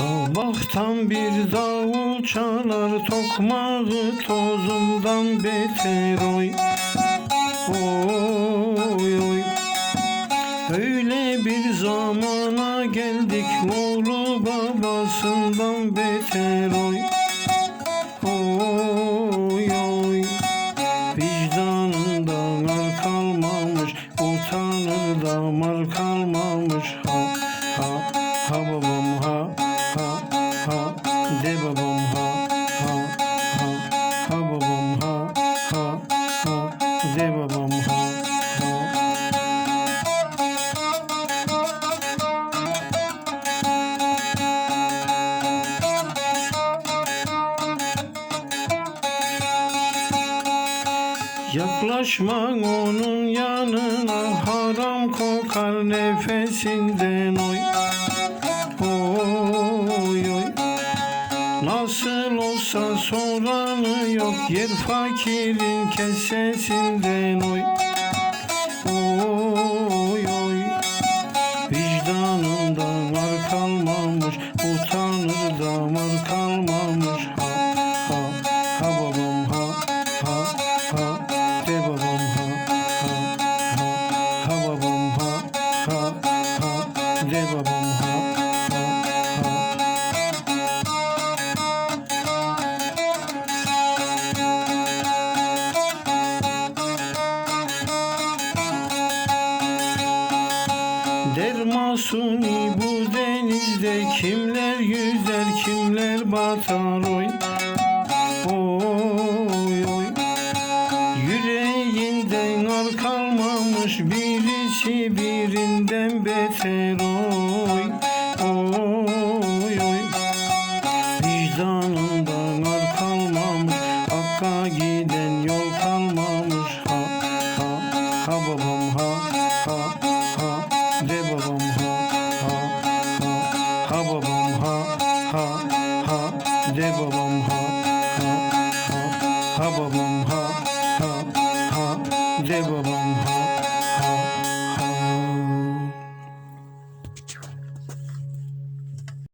Uzaktan bir davul çalar Tokmağı tozundan beter oy Oy oy. Öyle bir zamana geldik Oğlu babasından beter oy Oy oy. Vicdanından kalmamış Utanır damar kalmamış Ha ha ha babam ha Yaklaşma onun yanına haram kokar nefesinden oy. Oy oy. Nasıl olsa soranı yok yer fakirin kesesinden oy ha De babam ha bu denizde kimler yüzer kimler batar Oy kalmamış birisi birinden beter. Oy Oy oy. Vicdanından ar kalmamış Hakka giden yol kalmamış. Ha ha ha babam ha ha ha. De babam ha ha ha. Ha babam ha ha ha. De babam ha ha ha ha babam ha ha. Ha babam ha देवबंधु